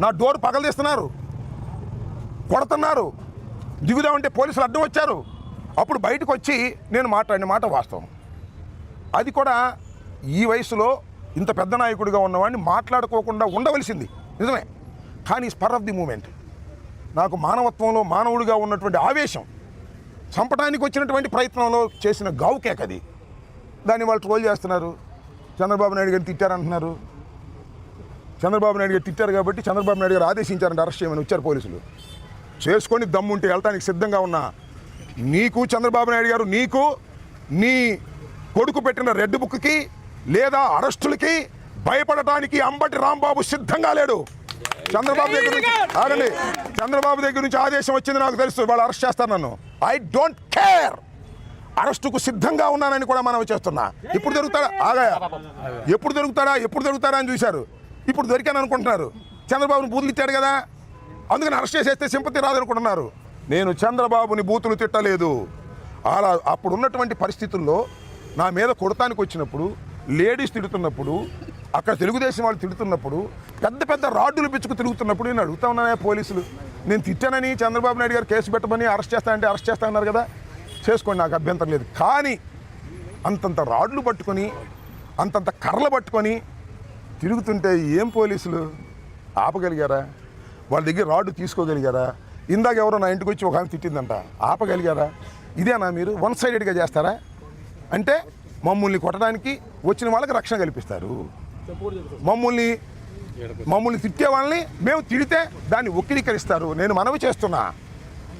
నా డోర్ పగలదీస్తున్నారు. కొడుతున్నారు. దిగుదామంటే పోలీసులు అడ్డం వచ్చారు. అప్పుడు బయటకు వచ్చి నేను మాట్లాడిన మాట వాస్తవం. అది కూడా ఈ వయసులో ఇంత పెద్ద నాయకుడిగా ఉన్నవాడిని మాట్లాడుకోకుండా ఉండవలసింది. నిజమే. కానీ స్పర్ ఆఫ్ ది మూమెంట్. నాకు మానవత్వంలో మానవుడిగా ఉన్నటువంటి ఆవేశం చంపడానికి వచ్చినటువంటి ప్రయత్నంలో చేసిన గావుకేక్ అది దాన్ని వాళ్ళు ట్రోల్ చేస్తున్నారు. చంద్రబాబు నాయుడు గారిని తిట్టారంటున్నారు. చంద్రబాబు నాయుడు గారు తిట్టారు కాబట్టి చంద్రబాబు నాయుడు గారు ఆదేశించారంటే అరెస్ట్ చేయమని వచ్చారు పోలీసులు. చేసుకొని దమ్ముంటే వెళ్ళటానికి సిద్ధంగా ఉన్నా. నీకు చంద్రబాబు నాయుడు గారు నీకు నీ కొడుకు పెట్టిన రెడ్ బుక్కి లేదా అరెస్టులకి భయపడటానికి అంబటి రాంబాబు సిద్ధంగా లేడు. చంద్రబాబు దగ్గర నుంచి ఆగండి. చంద్రబాబు దగ్గర నుంచి ఆదేశం వచ్చింది నాకు తెలుసు. వాళ్ళు అరెస్ట్ చేస్తారు నన్ను. ఐ డోంట్ కేర్ అరెస్టుకు సిద్ధంగా ఉన్నానని కూడా మనం చేస్తున్నా. ఎప్పుడు దొరుకుతాడా? ఆగా ఎప్పుడు దొరుకుతాడా? ఎప్పుడు దొరుకుతాడా అని చూశారు. ఇప్పుడు దొరికాను అనుకుంటున్నారు. చంద్రబాబుని బూతులు తిట్టాడు కదా. అందుకని అరెస్ట్ చేసేస్తే సింపతి రాదనుకుంటున్నారు నేను చంద్రబాబుని బూతులు తిట్టలేదు. అలా అప్పుడు ఉన్నటువంటి పరిస్థితుల్లో నా మీద కొడతానికి వచ్చినప్పుడు లేడీస్ తిడుతున్నప్పుడు అక్కడ తెలుగుదేశం వాళ్ళు తిడుతున్నప్పుడు పెద్ద పెద్ద రాడ్డులు పిచ్చుకు తిరుగుతున్నప్పుడు నేను అడుగుతా ఉన్నానే పోలీసులు. నేను తిట్టానని చంద్రబాబు నాయుడు గారు కేసు పెట్టమని అరెస్ట్ చేస్తానంటే అరెస్ట్ చేస్తా అన్నారు కదా. చేసుకోండి నాకు అభ్యంతరం లేదు. కానీ అంతంత రాడ్లు పట్టుకొని అంతంత కర్రలు పట్టుకొని తిరుగుతుంటే ఏం పోలీసులు? ఆపగలిగారా? వాళ్ళ దగ్గర రాడ్డు తీసుకోగలిగారా? ఇందాక ఎవరో నా ఇంటికి వచ్చి ఒక ఆమె తిట్టిందంట. ఆపగలిగారా? ఇదేనా మీరు? వన్ సైడెడ్గా చేస్తారా? అంటే మమ్మల్ని కొట్టడానికి వచ్చిన వాళ్ళకి రక్షణ కల్పిస్తారు. మమ్మల్ని మమ్మల్ని తిట్టే వాళ్ళని మేము తిడితే దాన్ని వక్రీకరిస్తారు. నేను మనవి చేస్తున్నా.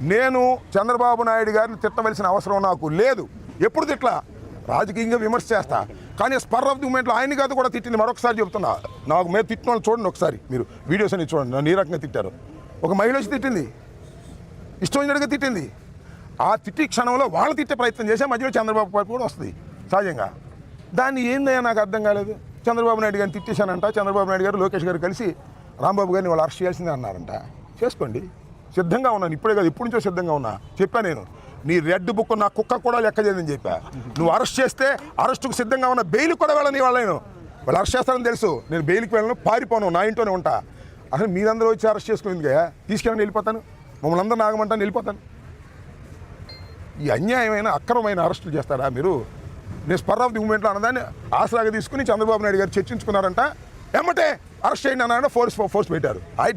నేను చంద్రబాబు నాయుడు గారిని తిట్టవలసిన అవసరం నాకు లేదు. ఎప్పుడు తిట్లా? రాజకీయంగా విమర్శ చేస్తా. కానీ స్పర్ ఆఫ్ ది మూమెంట్లో ఆయన కాదు కూడా తిట్టింది. మరొకసారి చెప్తున్నా. నాకు మేము తిట్టిన వాళ్ళు చూడండి ఒకసారి. మీరు వీడియోస్ అన్ని చూడండి. నన్ను ఈ రకంగా తిట్టారు? ఒక మహిళ వచ్చి తిట్టింది. ఇష్టం వచ్చినట్టుగా తిట్టింది. ఆ తిట్టి క్షణంలో వాళ్ళు తిట్టే ప్రయత్నం చేసే మధ్యలో చంద్రబాబు గారు కూడా వస్తుంది. సహజంగా. దాన్ని ఏందయ్యా నాకు అర్థం కాలేదు. చంద్రబాబు నాయుడు గారిని తిట్టేశానంట. చంద్రబాబు నాయుడు గారు లోకేష్ గారు కలిసి రాంబాబు గారిని వాళ్ళు అరెస్ట్ చేయాల్సిందే అన్నారంట. చేసుకోండి. సిద్ధంగా ఉన్నాను. ఇప్పుడే కాదు ఇప్పటి నుంచో సిద్ధంగా ఉన్నా. చెప్పా నేను. నీ రెడ్ బుక్ నా కుక్క కూడా లెక్క చేయదని చెప్పా. నువ్వు అరెస్ట్ చేస్తే అరెస్టుకు సిద్ధంగా ఉన్న బెయిల్ కూడా వెళ్ళని వాళ్ళ నేను. వాళ్ళు అరెస్ట్ చేస్తారని తెలుసు. నేను బెయిల్కి వెళ్ళను పారిపోను నా ఇంట్లోనే ఉంటా. అసలు మీరందరూ వచ్చి అరెస్ట్ చేసుకునేందుకే తీసుకెళ్ళని వెళ్ళిపోతాను. మమ్మల్ని అందరూ నాగమంటాను వెళ్ళిపోతాను. ఈ అన్యాయమైన అక్రమమైన అరెస్టులు చేస్తారా మీరు? నేను స్పర్ ఆఫ్ ది మూమెంట్లో అన్నదాన్ని ఆసరాగా తీసుకుని చంద్రబాబు నాయుడు గారు చర్చించుకున్నారంట. ఎమ్మటే అరెస్ట్ చేయండి అన్నారంటే ఫోర్స్ ఫోర్స్ పెట్టారు. ఐ